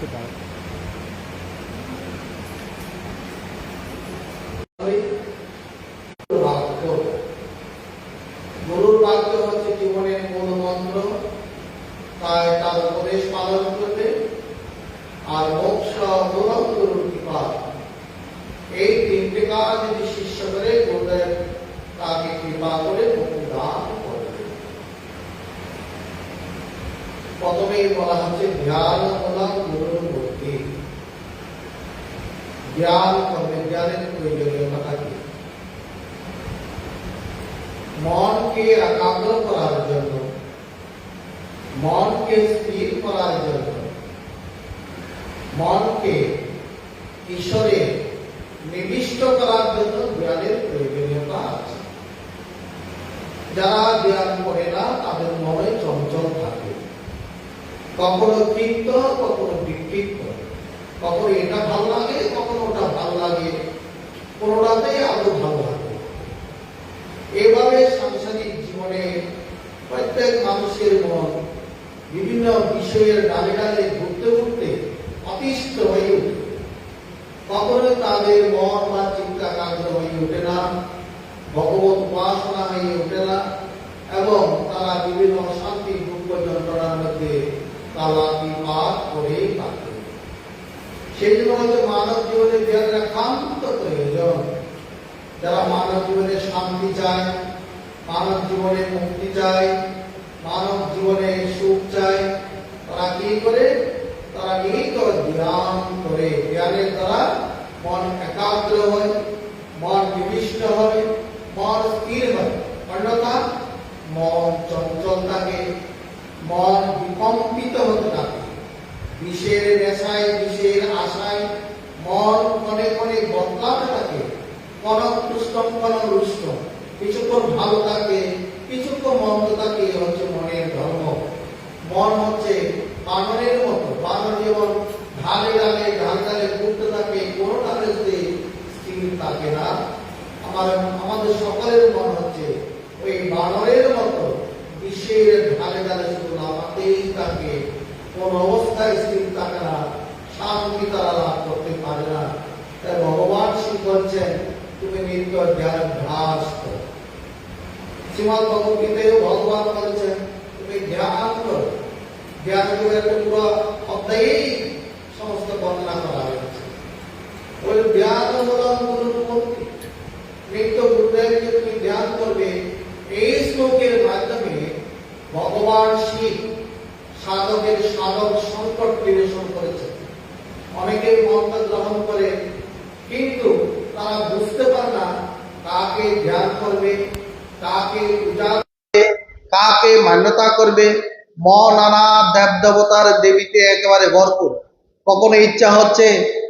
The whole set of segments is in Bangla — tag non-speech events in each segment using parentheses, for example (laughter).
একটু দাঁড়ান। বাক্য গুরুর বাক্য হচ্ছে জীবনের মূল মন্ত্র তাই তার উপদেশ পালন করবে আর মোক্ষ মূলম গুরুর কৃপা এই তিনটে কাজ যদি শিষ্য করে গুরুদেব তাকে কৃপা করে মুক্তি দান করবে প্রথমেই বলা হচ্ছে ধ্যান মূলম গুরুর মুক্তি জ্ঞান করবে জ্ঞানের প্রয়োজনীয়তা কি মনকে একাগ্র করার জন্য মনকে স্থির করার জন্য মনকে ঈশ্বরে নিবিষ্ট করার জন্য জ্ঞানের প্রয়োজনীয়তা আছে যারা করে না, তাদের মনে চঞ্চল থাকে। কখনো তৃপ্ত, কখনো বিক্ষিপ্ত কখনো এটা ভালো লাগে, কখনো ওটা ভালো লাগে। কোনোটাতেই আরও ভালো লাগে এভাবে সাংসারিক জীবনে প্রত্যেক মানুষের মন বিভিন্ন বিষয়ের ডালে ডালে ঘুরতে ঘুরতে অতিষ্ঠ হয়ে ওঠে। কখনো তাদের মন বা চিন্তা কাগ্র হয়ে ওঠে না। ভগবত উপাসনা হয়ে ওঠে না। এবং তারা বিভিন্ন অশান্তি দুঃখ যন্ত্রণার মধ্যে তারা করেই থাকে সেই জন্য হচ্ছে মানব জীবনে একান্ত প্রয়োজন। যারা মানব জীবনে শান্তি চায়, মানব জীবনে মুক্তি চায়, মানব জীবনে সুখ চায়, তারা কি করে? তারা নিহিত ধ্যান করে। জ্ঞানের দ্বারা মন একাগ্র হয়, মন নিবিষ্ট হয় মন স্থির হয় অন্যথা মন চঞ্চল থাকে মন বিকম্পিত হতে থাকে। বিষের নেশায়, বিষের আশায় মন অনেক অনেক বদলাতে থাকে। কনক পুষ্টম কনক রুষ্ট। কিছুক্ষণ ভালো থাকে, কিছুক্ষণ মন্দ থাকে হচ্ছে মনের ধর্ম। মন হচ্ছে বানরের মতো। বানর যেমন ঢালে ডালে ঢাল ডালে ঘুরতে থাকে, কোনো ডালে সে স্থির থাকে না, আমার, আমাদের সকলের মন হচ্ছে ওই বানরের বিশ্বের ঢালে ডালে শুধু নামাতেই থাকে কোন অবস্থায় স্থির থাকে শান্তি তারা লাভ করতে পারে না। তাই ভগবান শিব বলছেন, তুমি নিত্য ধ্যান ভ্যাস করো শ্রীমদ ভগবান বলছেন, তুমি ধ্যান করো। ধ্যান করে পুরো অধ্যায়েই সমস্ত বর্ণনা করা হয়েছে। ওই ধ্যান মূলম গুরুর নিত্য গুরুদেবকে তুমি ধ্যান করবে, এই শ্লোকের মাধ্যমে ভগবান শিব সাধকের সাধক সংকট নিরসন করেছে। অনেকে মন্ত্র গ্রহণ করে, কিন্তু তারা বুঝতে পারে না কাকে ধ্যান করবে, কাকে পূজা কাকে মান্যতা করবে। মন নানা দেব দেবতার দেবীতে একেবারে ভরপুর। কখনো ইচ্ছা হচ্ছে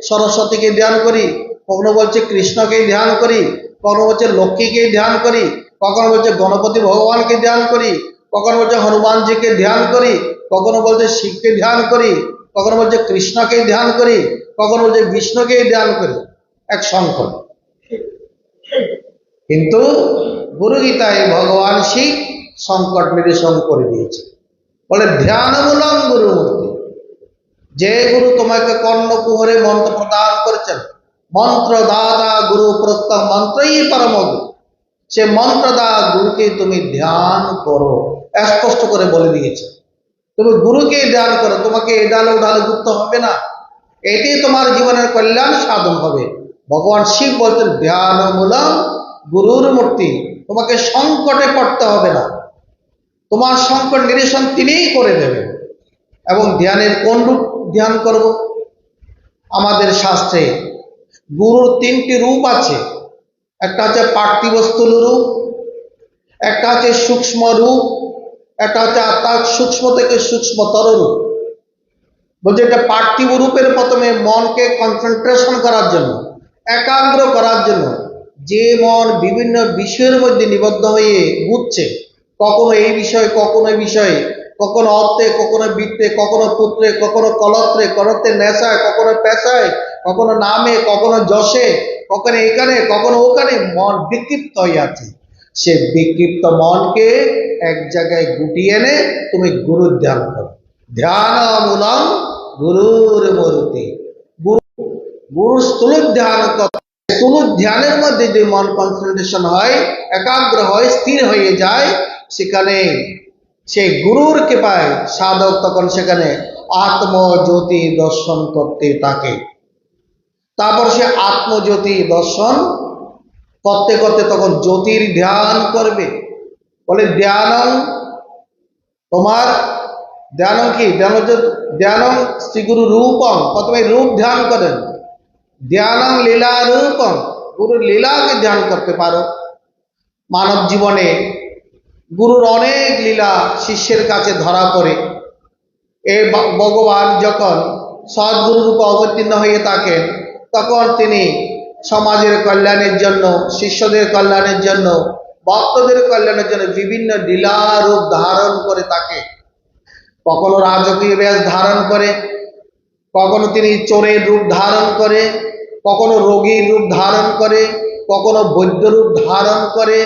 সরস্বতীকে ধ্যান করি, কখনো বলছে কৃষ্ণকে ধ্যান করি, কখনো বলছে লক্ষ্মীকে ধ্যান করি, কখনো বলছে গণপতি ভগবানকে ধ্যান করি। কখনো বলছে হনুমানজিকে ধ্যান করি, কখনো বলছে শিবকে ধ্যান করি, কখনো বলছে কৃষ্ণকে ধ্যান করি, কখনো বলছে বিষ্ণুকে ধ্যান করি। এক সংকট কিন্তু গুরু গীতায় ভগবান শিব সংকট নিরসন করে দিয়েছে। বলে ধ্যানমূলক গুরু মূর্তি যে গুরু তোমাকে কর্ণকুহরে মন্ত্র প্রদান করেছেন, মন্ত্র দাদা গুরু প্রত্যহ মন্ত্রই পরম গুরু। সে মন্ত্রদা গুরুকে তুমি ধ্যান করো। স্পষ্ট করে বলে দিয়েছে। তুমি গুরুকে ধ্যান করো, তোমাকে এডালে উডালে ঘুরতে হবে না। এটি তোমার জীবনের কল্যাণ সাধন হবে। ভগবান শিব বলছেন, ধ্যানমূলম গুরুর মূর্তি, তোমাকে সংকটে পড়তে হবে না। তোমার সংকট নিরসন তিনিই করে দেবেন। এবং ধ্যানের কোন রূপ ধ্যান করব? আমাদের শাস্ত্রে গুরুর তিনটি রূপ আছে। একটা হচ্ছে পার্থিব স্থূল রূপ, একটা হচ্ছে সূক্ষ্ম রূপ একটা হচ্ছে তার সূক্ষ্ম থেকে সূক্ষ্মতর রূপ বলছে এটা পার্থিব রূপের প্রথমে মনকে কনসেন্ট্রেশন করার জন্য, একাগ্র করার জন্য। যে মন বিভিন্ন বিষয়ের মধ্যে নিবদ্ধ হয়ে বুঝছে কখনো এই বিষয়ে, কখনো বিষয়ে, কখনো অর্থে, কখনো বৃত্তে, কখনো পুত্রে, কখনো কলত্রে কলত্রে নেশায়, কখনো পেশায়, কখনো নামে, কখনো যশে, কখনো এখানে কখনো ওখানে মন বিক্ষিপ্ত হয়ে আছে। সে বিক্ষিপ্ত মনকে এক জায়গায় গুটিয়ে এনে তুমি গুরুর ধ্যান করো। ধ্যান মূলম গুরুর জ্যোতি গুরু গুরু স্থূল ধ্যান স্থূল ধ্যানের মধ্যে যে মন কনসেন্ট্রেশন হয়, একাগ্র হয়, স্থির হয়ে যায়, সেখানে সেই গুরুর কৃপায় সাধক তখন সেখানে আত্মজ্যোতি দর্শন করতে থাকে। তারপর সে আত্মজ্যোতি দর্শন করতে করতে তখন জ্যোতির ধ্যান করবে। বলে, ধ্যানং তোমার, ধ্যানং কি? ধ্যান ধ্যানং শ্রীগুরু রূপম প্রথমে রূপ ধ্যান করেন। ধ্যানং লীলা রূপম গুরুর লীলাকে ধ্যান করতে পারো। মানব জীবনে গুরুর অনেক লীলা শিষ্যের কাছে ধরা পড়ে। এ ভগবান যখন সদ্গুরু রূপে অবতীর্ণ হয়ে থাকেন, তখন তিনি সমাজের কল্যাণের জন্য, শিষ্যদের কল্যাণের জন্য, ভক্তদের কল্যাণের জন্য বিভিন্ন লীলা রূপ ধারণ করে থাকে কখনো রাজকীয় বেশ ধারণ করে, কখনো তিনি চোরের রূপ ধারণ করে, কখনো রোগীর রূপ ধারণ করে, কখনো বৈদ্য রূপ ধারণ করে,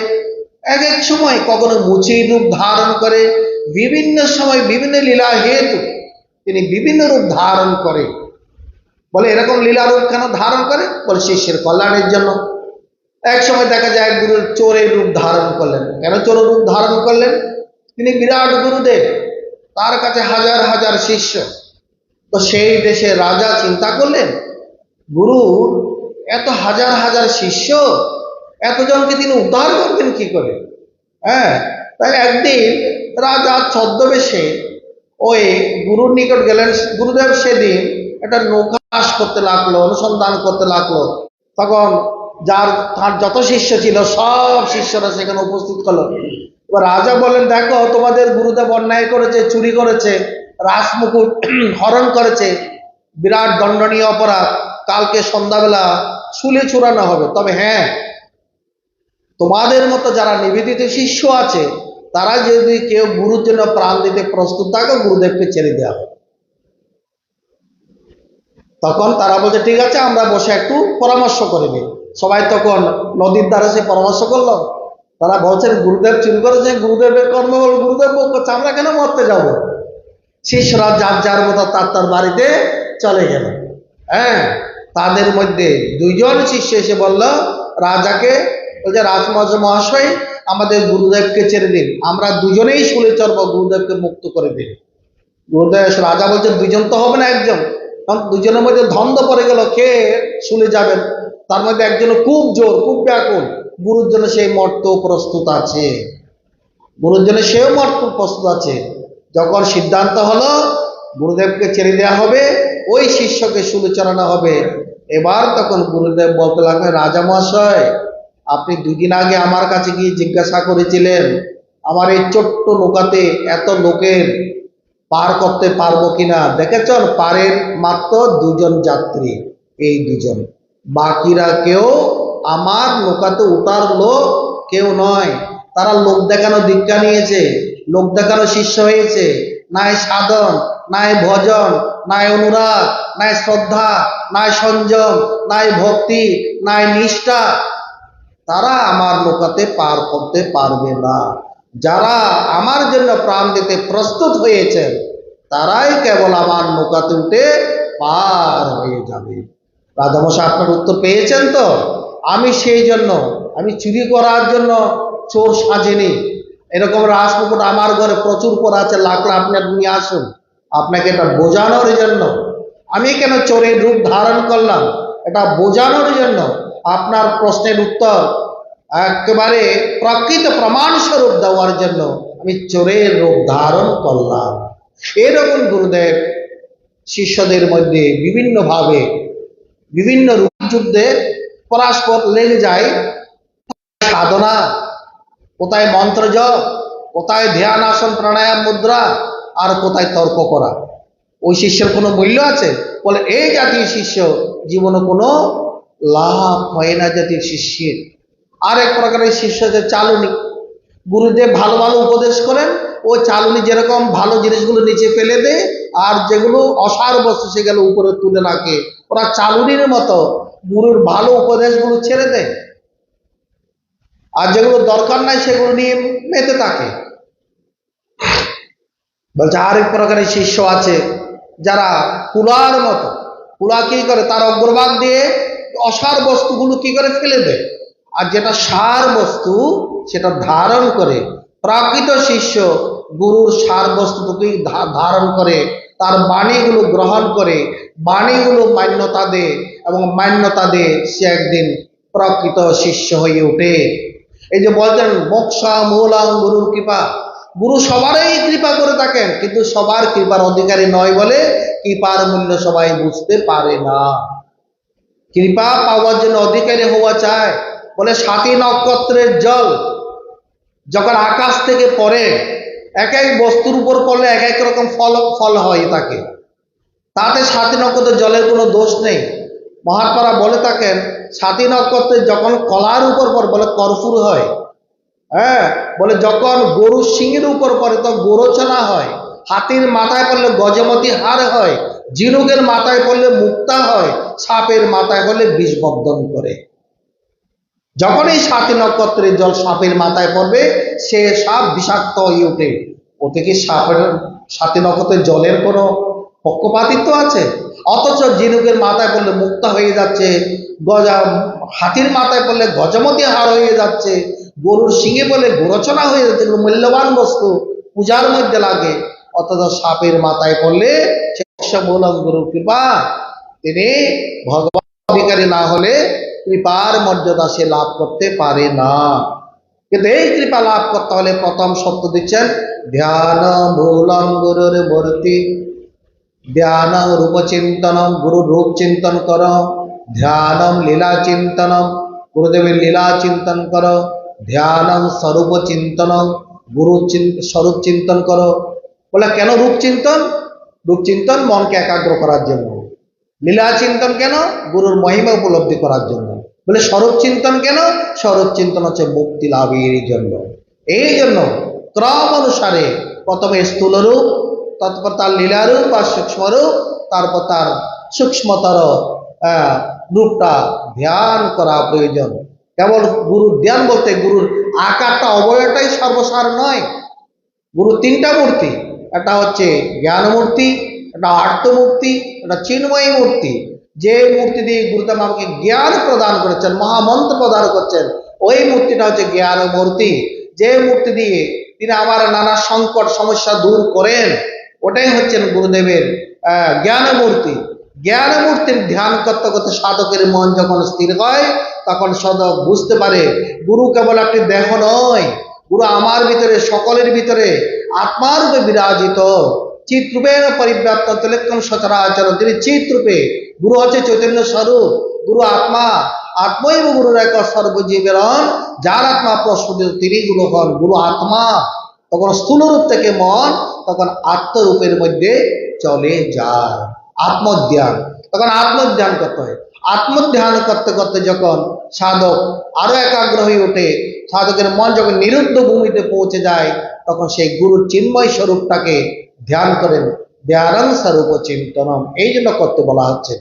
এক এক সময় কখনো মুচির রূপ ধারণ করে, বিভিন্ন সময় বিভিন্ন লীলা হেতু তিনি বিভিন্ন রূপ ধারণ করে। বলে, এরকম লীলা রূপ কেন ধারণ করে? বলে শিষ্যের কল্যাণের জন্য। এক সময় দেখা যায় গুরু চোরের রূপ ধারণ করলেন। কেন চোর রূপ ধারণ করলেন? তিনি বিরাট গুরুদেব, তার কাছে হাজার হাজার শিষ্য। তো সেই দেশে রাজা চিন্তা করলেন, গুরু, এত হাজার হাজার শিষ্য? এতজনকে তিনি উদ্ধার করবেন কি করে? হ্যাঁ তাই একদিন রাজা ছদ্মবেশে ওই গুরুর নিকট গেলেন, গুরুদেব সেদিন একটা নৌকা করতে লাগল, অনুসন্ধান করতে লাগল। তখন যার, তার যত শিষ্য ছিল, সব শিষ্যরা সেখানে উপস্থিত হলো। রাজা বলেন দেখো, তোমাদের গুরুদেব অন্যায় করেছে, চুরি করেছে রাসমুকুট (clears throat) হরণ করেছে, বিরাট দণ্ডনীয় অপরাধ, কালকে সন্ধ্যাবেলা শুলে চূড়ানো হবে। তবে হ্যাঁ তোমাদের মতো যারা নিবেদিত শিষ্য আছে তারা যদি কেউ গুরুর জন্য প্রাণ দিতে প্রস্তুত থাকে, গুরুদেবকে ছেড়ে দেওয়া হবে। তখন তারা বলছে, ঠিক আছে, আমরা বসে একটু পরামর্শ করে নিই। সবাই তখন নদীর ধারে সে পরামর্শ করল। তারা বলছেন, গুরুদেব চুরি করেছে গুরুদেবের কর্ম হল, গুরুদেব করছে আমরা কেন মরতে যাব? শিষ্যরা যার যার মতো তার তার বাড়িতে চলে গেল। হ্যাঁ তাদের মধ্যে দুইজন শিষ্য এসে বলল, রাজাকে, বলছে রাজমহাজ মহাশয় আমাদের গুরুদেবকে ছেড়ে দিন। আমরা দুজনেই শুলে চড়বো, গুরুদেবকে মুক্ত করে দিন। গুরুদেব রাজা বলছে, দুজন তো হবে না একজন। দুজনের মধ্যে ধন্দ পড়ে গেল, কে শুলে যাবেন? তার মধ্যে একজন খুব জোর, খুব ব্যাকুল। গুরুর জন্য সেই মর্ত প্রস্তুত আছে। গুরুর জন্য সেও মর্ত প্রস্তুত আছে। যখন সিদ্ধান্ত হলো, গুরুদেবকে ছেড়ে দেওয়া হবে, ওই শিষ্যকে শুলে চড়ানো হবে। এবার তখন গুরুদেব বলতে লাগবে রাজা মহাশয় আপনি দুদিন আগে আমার কাছে গিয়ে জিজ্ঞাসা করেছিলেন, আমার এই ছোট্ট নৌকাতে এত লোকের পার করতে পারব কিনা? দেখেছেন, পারের মাত্র দুজন যাত্রী, এই দুজন। বাকিরা কেউ আমার নৌকাতে উঠার লোক কেউ নয়। তারা লোক দেখানো দীক্ষা নিয়েছে, লোক দেখানো শিষ্য হয়েছে। নাই সাধন নাই ভজন নাই অনুরাগ নাই শ্রদ্ধা নাই সংযম নাই ভক্তি নাই নিষ্ঠা। তারা আমার নৌকাতে পার করতে পারবে না। যারা আমার জন্য প্রাণ দিতে প্রস্তুত হয়েছেন তারাই কেবল আমার নৌকাতে উঠে পার হয়ে যাবে। রাজামশাই, আপনার উত্তর পেয়েছেন তো? আমি সেই জন্য, আমি চুরি করার জন্য চোর সাজেনি। এরকম রাজপুকুর আমার ঘরে প্রচুর পড়া আছে, লাখ লাখ আপনি নিয়ে আসুন। আপনাকে এটা বোঝানোর জন্য, আমি কেন চোরের রূপ ধারণ করলাম? এটা বোঝানোর জন্য আপনার প্রশ্নের উত্তর একেবারে প্রকৃত প্রমাণ স্বরূপ দেওয়ার জন্য আমি চোরের রূপ ধারণ করলাম। এরকম গুরুদেব শিষ্যদের মধ্যে বিভিন্নভাবে বিভিন্ন রূপ যুদ্ধে পরস্পর লেগে যায়। সাধনা, কোথায় মন্ত্র জপ কোথায় ধ্যান আসন, প্রাণায়াম, মুদ্রা, আর কোথায় তর্ক করা। ওই শিষ্যের কোনো মূল্য আছে? বলে, এই জাতীয় শিষ্য জীবনে কোনো লাভ হয় না জাতীয় শিষ্যের। আরেক প্রকারের শিষ্য যে চালুনি। গুরুদেব ভালো ভালো উপদেশ করেন, ও চালুনি যেরকম ভালো জিনিসগুলো নিচে ফেলে দেয়, আর যেগুলো অসার বস্তু সেগুলো উপরে তুলে রাখে। ওরা চালুনির মতো গুরুর ভালো উপদেশগুলো ছেড়ে দেয়। আর যেগুলো দরকার নাই সেগুলো নিয়ে মেতে থাকে। বলছে, আরেক প্রকারের শিষ্য আছে যারা কুলার মতো। কুলা কি করে? তার অগ্রভাগ দিয়ে অসার বস্তুগুলো কি করে ফেলে দেয়? আর যেটা সার বস্তু, সেটা ধারণ করে। প্রাকৃত শিষ্য গুরুর সার বস্তুটুকুই ধারণ করে, তার বাণীগুলো গ্রহণ করে, বাণীগুলো মান্যতা দে এবং মান্যতা দে সে একদিন প্রকৃত শিষ্য হয়ে ওঠে। এই যে বলছেন, মোক্ষা মূলাং গুরুর কৃপা। গুরু সবারই কৃপা করে থাকেন, কিন্তু সবার কৃপার অধিকারী নয় বলে কৃপার মূল্য সবাই বুঝতে পারে না। কৃপা পাওয়ার জন্য অধিকারী হওয়া চায় বলে সাতী নক্ষত্রের জল যখন আকাশ থেকে পড়ে এক এক বস্তুর উপর পড়লে এক এক রকম ফল ফল হয় তাকে। তাতে সাতী নক্ষত্রের জলের কোনো দোষ নেই। মহাত্মারা বলে থাকেন সাতী নক্ষত্রের যখন কলার উপর পড়ে, বলে কর্পূর হয়। হ্যাঁ বলে যখন গরু সিংহের উপর পড়ে, তখন গোরচনা হয়। হাতির মাথায় পড়লে গজমতি হার হয়, জিনুকের মাথায় পড়লে মুক্তা হয়, সাপের মাথায় পড়লে বিষবর্ধন করে। যখন এই সাতী নক্ষত্রের জল সাপের মাথায় পড়বে, সে সাপ বিষাক্ত হয়ে ওঠে। ওতে কি সাপের, সাতী নক্ষত্রের জলের কোনো পক্ষপাতিত্ব আছে? অথচ ঝিনুকের মাথায় পড়লে মুক্তা হয়ে যাচ্ছে গজা হাতির মাথায় পড়লে গজমতি হার হয়ে যাচ্ছে, গরুর শিঙে বলে গোরচনা হয়ে যাচ্ছে মূল্যবান বস্তু পূজার মধ্যে লাগে। অথচ সাপের মাথায় পড়লে বললাম কৃপা তিনি ভগবান অধিকারী না হলে কৃপার মর্যাদা সে লাভ করতে পারে না। কিন্তু এই কৃপা লাভ করতে হলে প্রথম সত্য দিচ্ছেন ধ্যান মূলম গুরুর মূর্তি। ধ্যান রূপ চিন্তনম গুরু রূপ চিন্তন কর। ধ্যানম লীলা চিন্তনম, গুরুদেবের লীলা চিন্তন কর। ধ্যানম স্বরূপ চিন্তনম, গুরু স্বরূপ চিন্তন করো। বলে, কেন রূপ চিন্তন? রূপ চিন্তন মনকে একাগ্র করার জন্য। লীলা চিন্তন কেন? গুরুর মহিমা উপলব্ধি করার জন্য। বলে, স্বরূপ চিন্তন কেন? স্বরূপ চিন্তন হচ্ছে মুক্তি লাভের জন্য। এই জন্য ক্রম অনুসারে প্রথমে স্থূল রূপ, তারপর তার লীলারূপ বা সূক্ষ্মরূপ তারপর তার সূক্ষ্মতর রূপটা ধ্যান করা প্রয়োজন। কেবল গুরুর ধ্যান বলতে, গুরুর আকারটা অবয়টাই সর্বসার নয়। গুরু তিনটা মূর্তি। একটা হচ্ছে জ্ঞানমূর্তি, একটা আর্তমূর্তি, একটা চিন্ময়ী মূর্তি। যে মূর্তি দিয়ে গুরুদেব আমাকে জ্ঞান প্রদান করেছেন, মহামন্ত্র প্রদান করছেন, ওই মূর্তিটা হচ্ছে জ্ঞান মূর্তি যে মূর্তি দিয়ে তিনি আমার নানা সংকট, সমস্যা দূর করেন, ওটাই হচ্ছেন গুরুদেবের জ্ঞান মূর্তি জ্ঞান মূর্তির ধ্যান করতে করতে সাধকের মন যখন স্থির হয়, তখন সাধক বুঝতে পারে, গুরু কেবল একটি দেহ নয় গুরু আমার ভিতরে, সকলের ভিতরে আত্মার রূপে বিরাজিত। চিত্রূপের পরিব্যাপ্ত তিলক্ষণ সচরাচর। তিনি চিত্রূপে গুরু হচ্ছে চৈতন্য স্বরূপ, গুরু আত্মা আত্মই গুরুর এক সর্বজীবেরন যার আত্মা প্রস্ফুটিত তিনি গুরু হন গুরু আত্মা। তখন স্থূল রূপ থেকে মন, তখন আত্মরূপের মধ্যে চলে যায়। আত্মজ্ঞান। তখন আত্মজ্ঞান করতে হয়? আত্মধ্যান করতে করতে যখন সাধক আরও একাগ্র হয়ে ওঠে, সাধকের মন যখন নিরুদ্ধ ভূমিতে পৌঁছে যায়, তখন সেই গুরু চিন্ময় স্বরূপটাকে ধ্যান করেন। ধ্যান স্বরূপ চিন্তনম। এই জন্য করতে বলা হচ্ছে,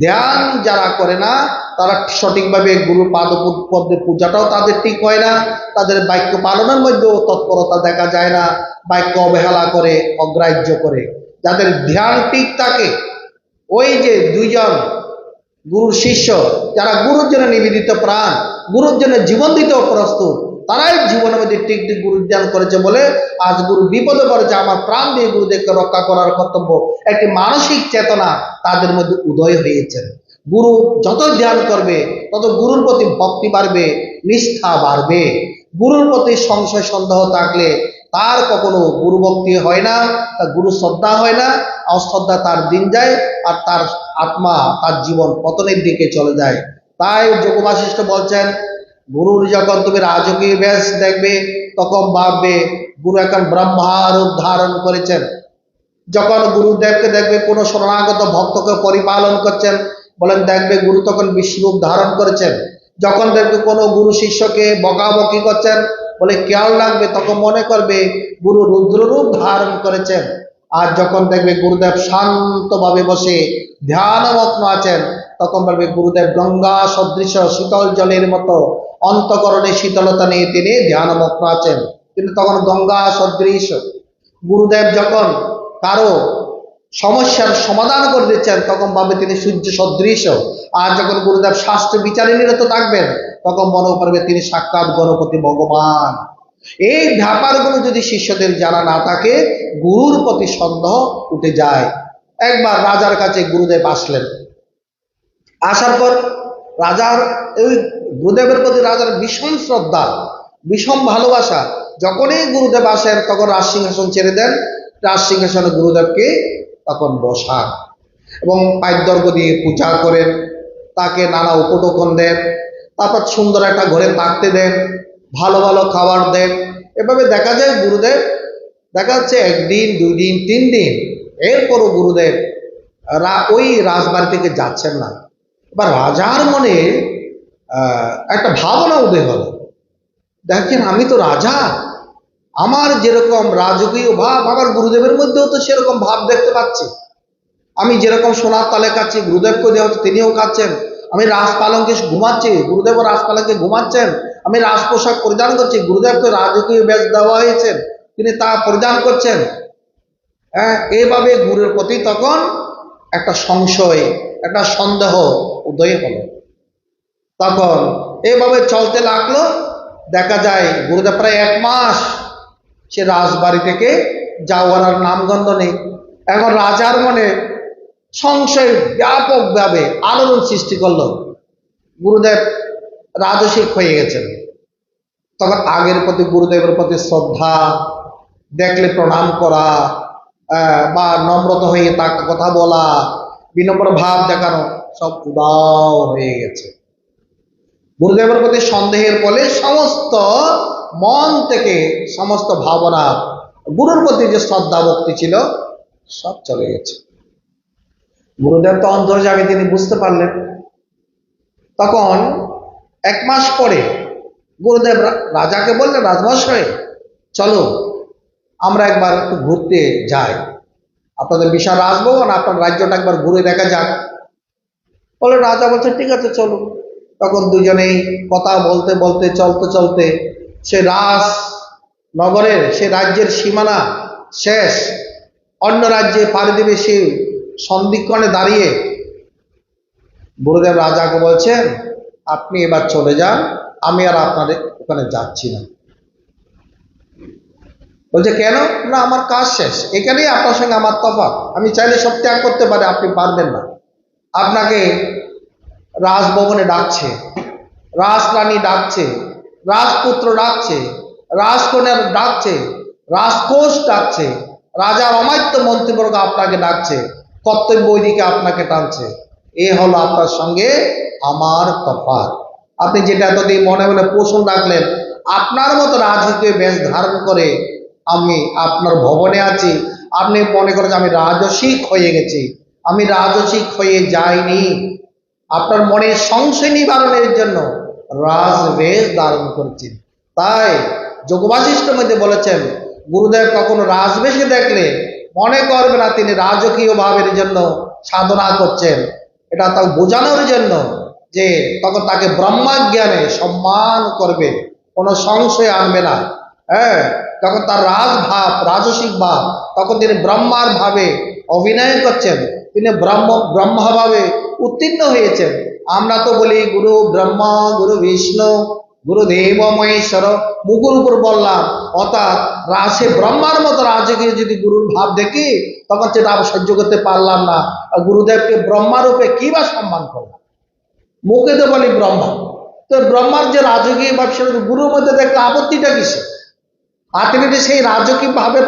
ধ্যান যারা করে না, তারা সঠিকভাবে গুরু পাদ পদ্মের পূজাটাও তাদের ঠিক হয় না। তাদের বাক্য পালনের মধ্যেও তৎপরতা দেখা যায় না। বাক্য অবহেলা করে, অগ্রাহ্য করে। যাদের ধ্যান ঠিক থাকে, ওই যে দুইজন গুরুর শিষ্য, যারা গুরুর জন্য নিবেদিত প্রাণ, গুরুর জন্য জীবন দিতেও প্রস্তুত, তারাই জীবনের মধ্যে ঠিক ঠিক গুরু ধ্যান করেছে বলে আজ গুরু বিপদে পড়েছে আমার প্রাণ দিয়ে গুরুদেবকে রক্ষা করার কর্তব্য। একটি মানসিক চেতনা তাদের মধ্যে উদয় হয়েছে। গুরু যত ধ্যান করবে, তত গুরুর প্রতি ভক্তি বাড়বে, নিষ্ঠা বাড়বে। গুরুর প্রতি সংশয়, সন্দেহ থাকলে তার কখনো গুরু ভক্তি হয় না, তার গুরু শ্রদ্ধা হয় না, অশ্রদ্ধা তার দিন যায় আর তার আত্মা তার জীবন পতনের দিকে চলে যায়। তাই যোগ বাশিষ্ঠ বলছেন গুরুর যখন তুমি রাজকীয় বেশ দেখবে, তখন ভাববে, গুরু এখন ব্রহ্মারূপ ধারণ করেছেন। যখন গুরুদেবকে দেখবে, কোনো শরণাগত ভক্তকে পরিপালন করছেন, বলেন দেখবে গুরু তখন বিশ্বরূপ ধারণ করেছেন। যখন দেখবে কোনো গুরু শিষ্যকে বকাবকি করছেন, বলে খেয়াল রাখবে, তখন মনে করবে গুরু রুদ্ররূপ ধারণ করেছেন। আর যখন দেখবে গুরুদেব শান্তভাবে বসে ধ্যানমগ্ন আছেন, তখন বলবে, গুরুদেব গঙ্গা সদৃশ শীতল জলের মতো অন্তকরণে শীতলতা নিয়ে তিনি ধ্যানমগ্ন আছেন। কিন্তু তখন গঙ্গা সদৃশ। গুরুদেব যখন কারও সমস্যার সমাধান করে দিচ্ছেন, তখন ভাবে তিনি সূর্য সদৃশ। আর যখন গুরুদেব শাস্ত্র বিচারে নিরত থাকবেন, তখন মনে করবে তিনি সাক্ষাৎ গণপতি ভগবান। এই ব্যাপারগুলো যদি শিষ্যদের জানা না থাকে, গুরুর প্রতি সন্দেহ উঠে যায়। একবার রাজার কাছে গুরুদেব আসলেন। আসার পর রাজার ওই গুরুদেবের প্রতি রাজার ভীষণ শ্রদ্ধা, ভীষণ ভালোবাসা। যখনই গুরুদেব আসেন, তখন রাজ সিংহাসন ছেড়ে দেন। রাজ সিংহাসনে গুরুদেবকে তখন বসান এবং পাইদ্যর্ঘ দিয়ে পূজা করেন। তাকে নানা উপটোকন দেন, তারপর সুন্দর একটা ঘরে থাকতে দেন। ভালো ভালো খাবার দেন। এভাবে দেখা যায় গুরুদেব, দেখা যাচ্ছে একদিন দুই দিন তিন দিন এরপরও গুরুদেব ওই রাজবাড়ি থেকে যাচ্ছেন না। এবার রাজার মনে একটা ভাবনা উদয় হলো। দেখেন, আমি তো রাজা, আমার যেরকম রাজকীয় ভাব, আমার গুরুদেবের মধ্যেও তো সেরকম ভাব দেখতে পাচ্ছি। আমি যেরকম সোনার তালে খাচ্ছি গুরুদেবকে দেওয়া তিনিও খাচ্ছেন। আমি রাজ পালঙ্কে ঘুমাচ্ছি গুরুদেব রাজ পালঙ্কে ঘুমাচ্ছেন। আমি রাজ পোশাক পরিধান করছি, গুরুদেবকে রাজকীয় বেশ দেওয়া হয়েছে, তিনি তা পরিধান করছেন। হ্যাঁ এইভাবে গুরুর প্রতি তখন একটা সংশয়, একটা সন্দেহ উদয় হলো। তখন এইভাবে চলতে লাগল, দেখা যায় গুরুদেব প্রায় এক মাস সে রাজবাড়ি থেকে যাওয়ার আর নামগন্ধ নেই। এখন রাজার মনে সংশয় ব্যাপকভাবে আলোড়ন সৃষ্টি করল। গুরুদেব রাজসিক হয়ে গেছেন। তখন আগের প্রতি গুরুদেবের প্রতি শ্রদ্ধা, দেখলে প্রণাম করা বা নম্রত হয়ে তাকে কথা বলা, বিনম্র ভাব দেখানো, সব উদাও হয়ে গেছে। গুরুদেবের প্রতি সন্দেহের ফলে সমস্ত মন থেকে সমস্ত ভাবনা, গুরুর প্রতি যে শ্রদ্ধা ভক্তি ছিল, সব চলে গেছে। গুরুদেব তো অন্তর্যামী, তিনি বুঝতে পারলেন। তখন এক মাস পরে গুরুদেব রাজাকে বললেন রাজমশাই চলো আমরা একবার একটু ঘুরতে যাই। আপনাদের বিশাল রাজভবন, আপনার রাজ্যটা একবার ঘুরে দেখা যাক। বলে রাজা বলছে, ঠিক আছে চলো তখন দুজনেই কথা বলতে বলতে, চলতে চলতে সে রাজ নগরের, সে রাজ্যের সীমানা শেষ। অন্য রাজ্যে পাড়ি দেবে সে সন্ধিক্ষণে দাঁড়িয়ে গুরুদেব রাজাকে বলছেন আপনি এবার চলে যান, আমি আর আপনাদের ওখানে যাচ্ছি না। বলছে, কেন? না, আমার কাজ শেষ। এখানেই আপনার সঙ্গে আমার তফাৎ। আমি চাইলে সব ত্যাগ করতে পারি, আপনি পারবেন না। আপনাকে রাজভবনে ডাকছে, রাজরানী ডাকছে, রাজপুত্র ডাকছে, রাজকন্যার ডাকছে, রাজকোষ ডাকছে, রাজার অমাত্য মন্ত্রীবর্গ আপনাকে ডাকছে, কর্তব্য ওইদিকে আপনাকে টানছে। এ হলো আপনার সঙ্গে আমার তফাৎ। আপনি যেটা এতদিন মনে মনে পোষণ রাখলেন, আপনার মতো রাজকীয় বেশ ধারণ করে আমি আপনার ভবনে আছি। আপনি মনে করেন আমি রাজসিক হয়ে গেছি। আমি রাজসিক হয়ে যাইনি। আপনার মনে সংশয় নিবারণের জন্য রাজবেশ ধারণ করছেন। তাই যোগবাশিষ্ঠের মধ্যে বলেছেন, গুরুদেব কখনো রাজবেশে দেখলে মনে করবে না তিনি রাজকীয় ভাবের জন্য সাধনা করছেন। এটা তাকে বোঝানোর জন্য যে তখন তাকে ব্রহ্মাজ্ঞানে সম্মান করবে, কোনো সংশয় আনবে না। হ্যাঁ তখন তার রাজভাব, রাজসিক ভাব, তখন তিনি ব্রহ্মার ভাবে অভিনয় করছেন, তিনি ব্রহ্ম, ব্রহ্মভাবে উত্তীর্ণ হয়েছেন। আমরা তো বলি, গুরু ব্রহ্মা, গুরু বিষ্ণু গুরুদেব মহেশ্বর মুগুর উপর বললাম, অর্থাৎ রাশে ব্রহ্মার মতো রাজকে যদি গুরুর ভাব দেখি, তখন সেটা আমি সহ্য করতে পারলাম না। আর গুরুদেবকে ব্রহ্মারূপে কি বা সম্মান করলাম? মুখে তো বলি ব্রহ্মা। তো ব্রহ্মার যে রাজকীয় ভাব, সেটা গুরুর মধ্যে দেখলে আপত্তিটা কিসে যে সেই রাজকীয় ভাবের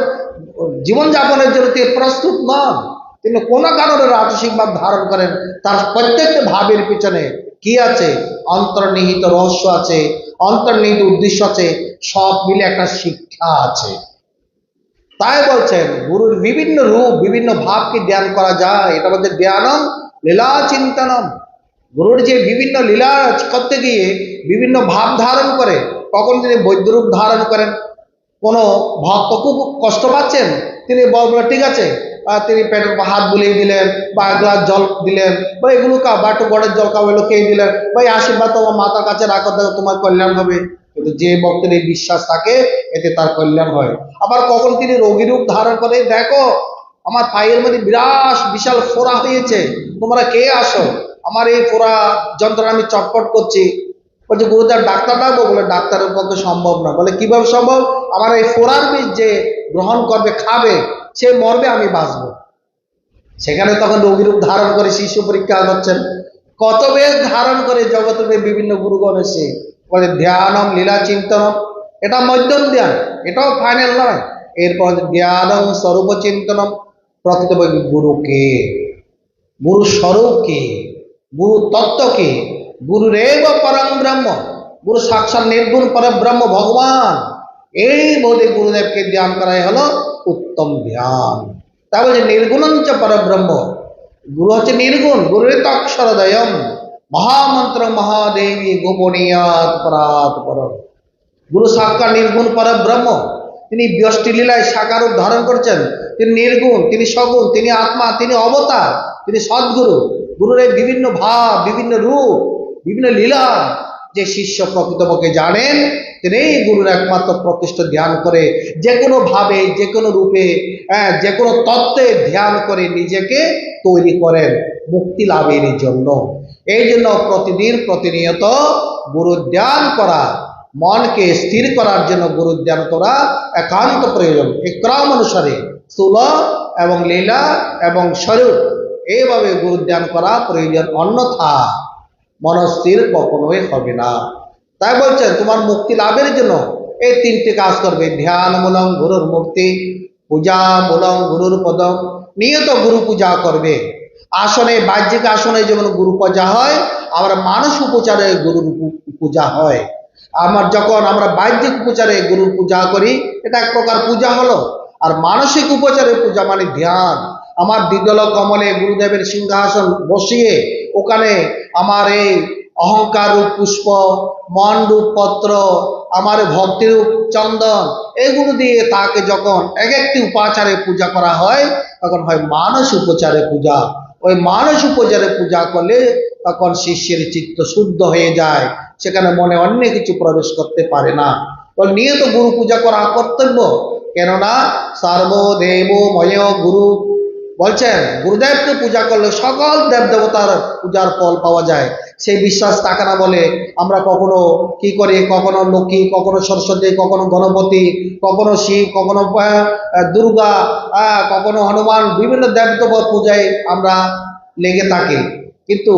জীবনযাপনের জন্য তিনি প্রস্তুত নন। তিনি কোনো কারণে রাজসিক ভাব ধারণ করেন? তার প্রত্যেকটা ভাবের পিছনে কি আছে? অন্তর্নিহিত রহস্য আছে। অন্তর্নিহিত উদ্দেশ্য আছে, সব মিলে একটা শিক্ষা আছে। তাই বলছেন, গুরুর বিভিন্ন রূপ, বিভিন্ন ভাবকে ধ্যান করা যায়। এটা বলছে ধ্যানম লীলা চিন্তনম গুরুর যে বিভিন্ন লীলা করতে গিয়ে বিভিন্ন ভাব ধারণ করে, কখন তিনি বৈদ্যরূপ ধারণ করেন, কোনো ভক্ত খুব কষ্ট পাচ্ছেন? তিনি বলবেন, ঠিক আছে তিনি পেটের উপর হাত বুলিয়ে দিলেন, বা এক গ্লাস জল দিলেন, বা এগুলো কা বা একটু গড়ের জল এগুলো খেয়ে দিলেন বা এই আশীর্বাদ তোমার মাতার কাছে রাখো, দেখো তোমার কল্যাণ হবে। কিন্তু যে ভক্তের এই বিশ্বাস থাকে, এতে তার কল্যাণ হয়। আবার কখন তিনি রোগী রূপ ধারণ করে, দেখো, আমার পায়ের মধ্যে বিরাট বিশাল ফোড়া হয়েছে। তোমরা কে আসো? আমার এই ফোড়া যন্ত্রণা আমি চটপট করছি। বলছে, গুরুদেব ডাক্তার ডাকবো বলে, ডাক্তারের পক্ষে সম্ভব না। বলে, কীভাবে সম্ভব? আমার এই ফোড়ার বীজ যে গ্রহণ করবে, খাবে সে মরবে আমি বাঁচবো। সেখানে তখন রোগীরূপ ধারণ করে শিশু পরীক্ষা করছেন কত বেশ ধারণ করে জগতের বিভিন্ন গুরুগণ এসে বলে, ধ্যানম লীলা চিন্তনম এটা মধ্যম ধ্যান, এটাও ফাইনাল নয় এরপর ধ্যানম স্বরূপ চিন্তনম প্রকৃত গুরুকে গুরু স্বরূপ কে? গুরু তত্ত্ব কে? গুরু রেব পরম ব্রহ্ম। গুরু সাক্ষাৎ নির্গুণ পরম ব্রহ্ম ভগবান। এই বোধে গুরুদেবকে ধ্যান করাই হলো উত্তম ধ্যান তা বলছে নির্গুণঞ্চ পরব্রহ্ম গুরু হচ্ছে নির্গুণ গুরুরে তক্ষরদয়ম মহামন্ত্র মহাদেবী গোপনীয়াত পরাত পরম গুরু সাক্ষাৎ নির্গুণ পরব্রহ্ম তিনি ব্যষ্টি লীলায় সাকারূপ ধারণ করছেন। তিনি নির্গুণ, তিনি সগুণ, তিনি আত্মা, তিনি অবতার, তিনি সদ্গুরু। গুরুর এই বিভিন্ন ভাব, বিভিন্ন রূপ, বিভিন্ন লীলা যে শিষ্য প্রকৃতপক্ষে জানেন তিনি গুরুর একমাত্র প্রকৃষ্ট ধ্যান করে যে কোনো ভাবে যে কোনো রূপে হ্যাঁ, যে কোনো তত্ত্বে ধ্যান করে নিজেকে তৈরি করেন মুক্তি লাভের জন্য। এই জন্য প্রতিদিন প্রতিনিয়ত গুরু ধ্যান করা মনকে স্থির করার জন্য গুরু ধ্যান করা একান্ত প্রয়োজন। ক্রম অনুসারে স্থূল এবং লীলা এবং স্বরূপ এইভাবে গুরু ধ্যান করা প্রয়োজন। অন্যথা মনস্থির কখনোই হবে না। তাই বলছেন, তোমার মুক্তি লাভের জন্য এই তিনটি কাজ করবে। ধ্যান মূলম গুরুর মূর্তি পূজা মূলম গুরুর পদম, নিয়ত গুরু পূজা করবে। আসনে, বাহ্যিক আসনে যেমন গুরু পূজা হয়, আবার মানুষ উপচারে গুরুর পূজা হয়। আমার যখন আমরা বাহ্যিক উপচারে গুরুর পূজা করি, এটা এক প্রকার পূজা হলো। আর মানসিক উপচারে পূজা মানে ধ্যান। আমার দ্বিদল কমলে গুরুদেবের সিংহাসন বসিয়ে ওখানে আমার এই অহংকার রূপ পুষ্প, মন রূপ পত্র, আমার ভক্তিরূপ চন্দন, এগুলো দিয়ে তাকে যখন এক একটি উপাচারে পূজা করা হয়, তখন হয় মানস উপচারে পূজা। ওই মানস উপচারে পূজা করলে তখন শিষ্যের চিত্ত শুদ্ধ হয়ে যায়, সেখানে মনে অন্য কিছু প্রবেশ করতে পারে না। নিয়ে তো গুরু পূজা করা কর্তব্য। কেননা সর্বদেব ময় গুরু বলছেন, গুরুদেবকে পূজা করলে সকল দেব দেবতার পূজার ফল পাওয়া যায়। সেই বিশ্বাস থাকে না বলে আমরা কখনো কি করি? কখনো লক্ষ্মী, কখনো সরস্বতী, কখনো গণপতি, কখনো শিব, কখনো দুর্গা কখনো হনুমান, বিভিন্ন দেব দেবতার পূজায় আমরা লেগে থাকি। কিন্তু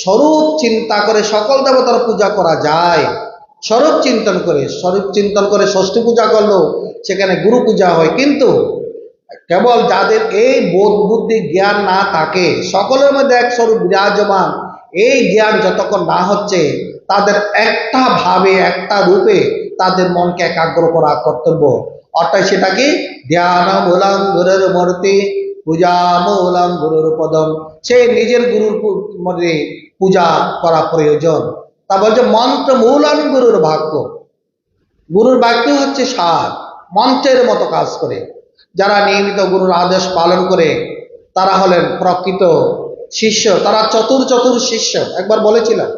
স্বরূপ চিন্তা করে সকল দেবতার পূজা করা যায়। স্বরূপ চিন্তন করে, স্বরূপ চিন্তন করে ষষ্ঠী পূজা করলেও সেখানে গুরু পূজা হয়। কিন্তু কেবল যাদের এই বোধ বুদ্ধি জ্ঞান না থাকে, সকলের মধ্যে এক স্বরূপ বিরাজমান, এই জ্ঞান যতক্ষণ না হচ্ছে, তাদের একটা ভাবে, একটা রূপে তাদের মনকে একাগ্র করা কর্তব্য। অর্থাৎ সেটা কি? ধ্যান মূলম গুরুর মূর্তি পূজা মূলম গুরুর পদম। সে নিজের গুরুর মধ্যে পূজা করা প্রয়োজন। তা বলছে মন্ত্র মূলম গুরুর ভাগ্য। গুরুর বাক্য হচ্ছে সার, মন্ত্রের মতো কাজ করে। যারা নিয়মিত গুরুর আদেশ পালন করে, তারা হলেন প্রকৃত শিষ্য। তারা চতুর চতুর শিষ্য। একবার বলেছিলাম,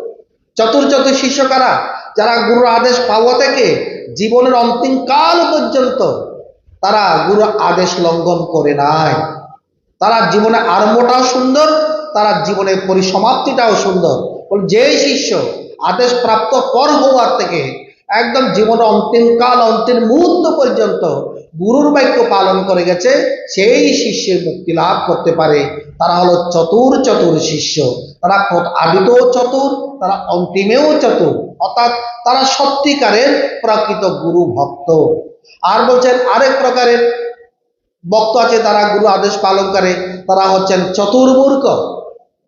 চতুর চতুর শিষ্য কারা? যারা গুরুর আদেশ পাওয়া থেকে জীবনের অন্তিম কাল পর্যন্ত তারা গুরুর আদেশ লঙ্ঘন করে নাই। তারা জীবনে আরম্ভটাও সুন্দর, তারা জীবনের পরিসমাপ্তিটাও সুন্দর। যেই শিষ্য আদেশ প্রাপ্ত পর হওয়ার থেকে একদম জীবনের অন্তিম কাল, অন্তিম মুহূর্ত পর্যন্ত গুরুর বাক্য পালন করে গেছে, সেই শিষ্যের মুক্তি লাভ করতে পারে। তারা হলো চতুর চতুর শিষ্য। তারা আদিতেও চতুর, তারা অন্তিমেও চতুর। অর্থাৎ তারা সত্যিকারের প্রকৃত গুরু ভক্ত। আর বলছেন আরেক প্রকারের বক্ত আছে, তারা গুরু আদেশ পালন করে। তারা হচ্ছেন চতুর্মূর্খ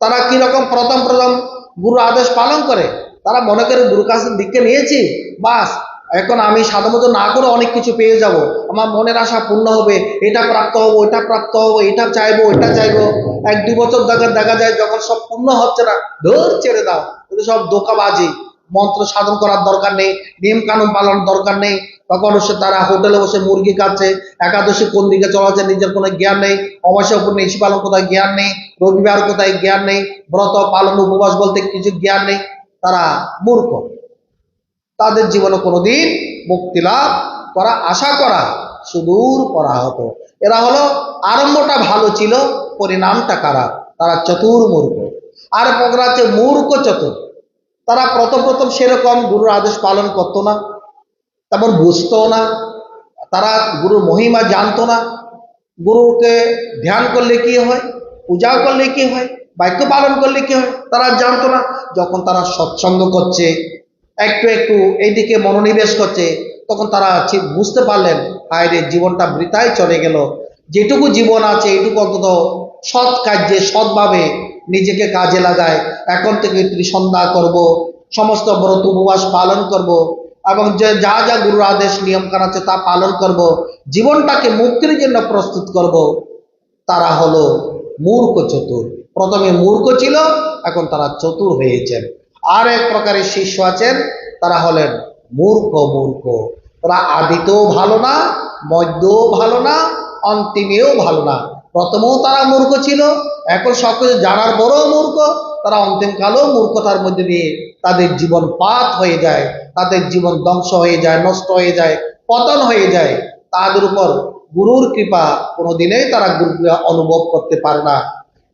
তারা কীরকম প্রথম প্রথম গুরু আদেশ পালন করে? তারা মনে করে গুরু কাছে দিকে নিয়েছি। বাস এখন আমি সাধারণত না করে অনেক কিছু পেয়ে যাব। আমার মনের আশা পূর্ণ হবে, এটা প্রাপ্ত হব এটা প্রাপ্ত হব, এটা চাইব এটা চাইব। এক দু বছর দেখা দেখা যায় যখন সব পূর্ণ হচ্ছে না, ধর ছেড়ে দাও। এগুলো সব দোকাবাজি মন্ত্র সাধন করার দরকার নেই, নিয়ম কানুন পালন দরকার নেই। তখন সে তারা হোটেলে বসে মুরগি খাচ্ছে, একাদশী কোন দিকে চলাচ্ছে নিজের কোনো জ্ঞান নেই অমাসা উপর নিশি পালন কোথায় জ্ঞান নেই, রবিবার কোথায় জ্ঞান নেই, ব্রত পালন, উপবাস বলতে কিছু জ্ঞান নেই। তারা মূর্খ। তাদের জীবনে কোনোদিন মুক্তি লাভ করা, আশা করা, সুদূর করা হতো। এরা হলো, আরম্ভটা ভালো ছিল, পরিণামটা খারাপ তারা চতুর্মূর্খ আর পকরা হচ্ছে মূর্খ চতুর। তারা প্রথম প্রথম সেরকম গুরুর আদেশ পালন করতো না তেমন বুঝতো না, তারা গুরুর মহিমা জানতো না। গুরুকে ধ্যান করলে কি হয়? পূজা করলে কি হয়? বাক্য পালন করলে কি হয়? তারা জানতো না। যখন তারা সৎসঙ্গ করছে একটু একটু এইদিকে মনোনিবেশ করছে, তখন তারা বুঝতে পারলেন হায় জীবনটা বৃথায় চলে গেল। যেটুকু জীবন আছে, এটুকু অন্তত সৎ কার্যে, সৎভাবে নিজেকে কাজে লাগায়। এখন থেকে ত্রিসন্ধ্যা করব, সমস্ত ব্রত উপবাস পালন করব, এবং যে, যা যা গুরুর আদেশ নিয়ম কান আছে তা পালন করব, জীবনটাকে মুক্তির জন্য প্রস্তুত করব, তারা হলো মূর্খ চতুর। প্রথমে মূর্খ ছিল, এখন তারা চতুর হয়েছেন। আর এক প্রকারের শিষ্য আছেন, তারা হলেন মূর্খ মূর্খ। তারা আদিতেও ভালো না, মধ্যেও ভালো না, অন্তিমেও ভালো না। প্রথমেও তারা মূর্খ ছিল, এখন সব কিছু জানার পরেও মূর্খ। তারা অন্তিমকালেও মূর্খতার মধ্যে দিয়ে তাদের জীবন পাত হয়ে যায়, তাদের জীবন ধ্বংস হয়ে যায়, নষ্ট হয়ে যায়, পতন হয়ে যায়। তাদের উপর গুরুর কৃপা কোনোদিনেই তারা গুরু অনুভব করতে পারে না।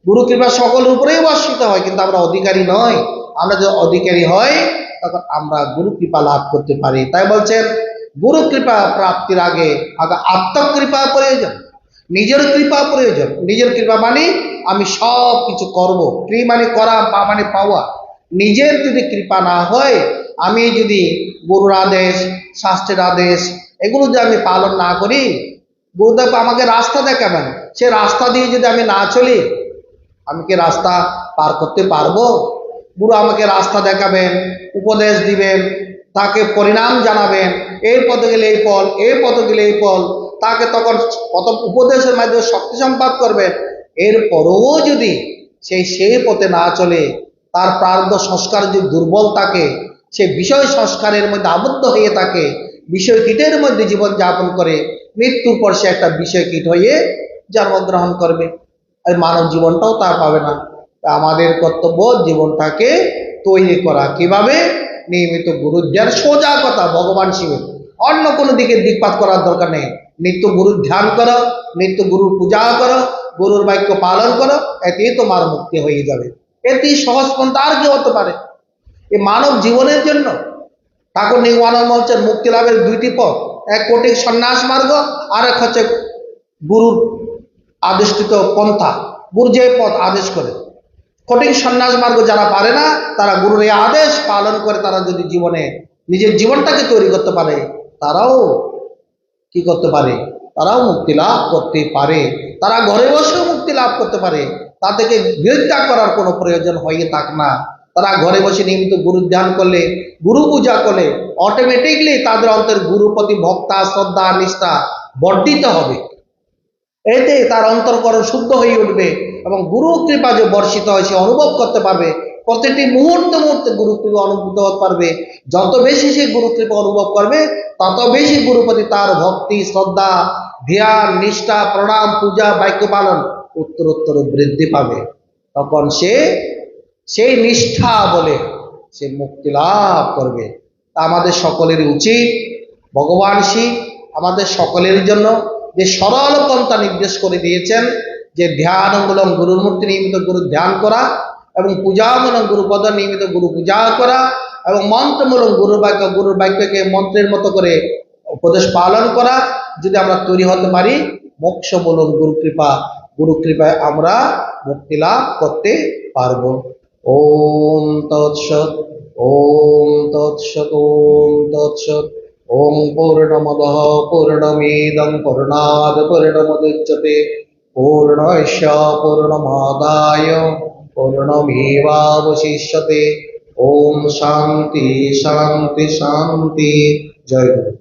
গুরু কৃপা সকলের উপরেই বর্ষিত হয়, কিন্তু আমরা অধিকারী নয় আমরা যদি অধিকারী হই, তখন আমরা গুরু কৃপা লাভ করতে পারি। তাই বলছেন, গুরু কৃপা প্রাপ্তির আগে আগে আত্মকৃপা প্রয়োজন, নিজের কৃপা প্রয়োজন। নিজের কৃপা মানে আমি সব কিছু করব। কৃ মানে করা, পা মানে পাওয়া। নিজের যদি কৃপা না হয়, আমি যদি গুরুর আদেশ, শাস্ত্রের আদেশ, এগুলো যদি আমি পালন না করি গুরুদেব আমাকে রাস্তা দেখাবেন। সে রাস্তা দিয়ে যদি আমি না চলি, আমি কি রাস্তা পার করতে পারব? গুরু আমাকে রাস্তা দেখাবেন, উপদেশ দিবেন, তাকে পরিণাম জানাবেন। এই পথে গেলে এই ফল, এই পথে গেলে এই ফল। তাকে তখন প্রথম উপদেশের মাধ্যমে শক্তি সম্পাদ করবেন। এরপরও যদি সেই সেই পথে না চলে, তার প্রার্থ সংস্কার যদি দুর্বল থাকে, সে বিষয় সংস্কারের মধ্যে আবদ্ধ হয়ে থাকে, বিষয় কীটের মধ্যে জীবন যাপন করে, মৃত্যুর পর সে একটা বিষয় কীট হয়ে জন্মগ্রহণ করবে। আর মানব জীবনটাও তা পাবে না। আমাদের কর্তব্য জীবনটাকে তৈরি করা। কীভাবে? নিয়মিত গুরুর ধ্যান সোজা কথা, ভগবান শিবের। অন্য কোনো দিকে দিকপাত করার দরকার নেই। নিত্য গুরুর ধ্যান করো, নিত্য গুরুর পূজা করো, গুরুর বাক্য পালন করো, এতেই তোমার মুক্তি হয়ে যাবে। এতেই সহজ পন্থা আর কি হতে পারে। এই মানব জীবনের জন্য ঠাকুর নির্মানন্দ বলছেন মুক্তি লাভের দুইটি পথ। এক কোটি সন্ন্যাস মার্গ, আর এক হচ্ছে গুরুর আদেশকৃত পন্থা। গুরু যে পথ আদেশ করে। কঠিন সন্ন্যাস মার্গ যারা পারে না, তারা গুরুর এই আদেশ পালন করে তারা যদি জীবনে নিজের জীবনটাকে তৈরি করতে পারে, তারাও কি করতে পারে? তারাও মুক্তি লাভ করতে পারে। তারা ঘরে বসেও মুক্তি লাভ করতে পারে। তা থেকে বিরোধিতা করার কোনো প্রয়োজন হয়ে থাক না। তারা ঘরে বসে নিয়মিত গুরু ধ্যান করলে, গুরু পূজা করলে অটোমেটিকলি তাদের অন্তর গুরুর প্রতি ভক্তা, শ্রদ্ধা, নিষ্ঠা বর্ধিত হবে। এতে তার অন্তর্করণ শুদ্ধ হয়ে উঠবে এবং গুরু কৃপা যে বর্ষিত হয়, সে অনুভব করতে পারবে। প্রত্যেকটি মুহূর্তে মুহূর্তে গুরু কৃপা অনুভূত পারবে। যত বেশি সে গুরু কৃপা অনুভব করবে, তত বেশি গুরু প্রতি তার ভক্তি, শ্রদ্ধা, ধ্যান, নিষ্ঠা, প্রণাম, পূজা, বাক্য পালন উত্তরোত্তর বৃদ্ধি পাবে। তখন সে সেই নিষ্ঠা বলে সে মুক্তি লাভ করবে। তা আমাদের সকলেরই উচিত। ভগবান শিব আমাদের সকলের জন্য যে সরল পন্থা নির্দেশ করে দিয়েছেন যে ধ্যানমূলক গুরুর মূর্তি নিয়মিত গুরু ধ্যান করা এবং পূজামূলক গুরুপদ নিয়মিত গুরু পূজা করা এবং মন্ত্রমূলক গুরুর বাক্য, গুরুর বাক্যকে মন্ত্রের মতো করে উপদেশ পালন করা। যদি আমরা তৈরি হতে পারি মোক্ষমূলক গুরু কৃপা, গুরু কৃপায় আমরা মুক্তি লাভ করতে পারব। ওম তৎসৎ ওম তৎসৎ ওম তৎসৎ ওম পূর্ণমদ পূর্ণমিদং পূর্ণাদ পূর্ণমুদচ্যতে পূর্ণস্য পূর্ণমাদায় পূর্ণমেবাবশিষ্যতে ওম শান্তি শান্তি শান্তি জয় গুরু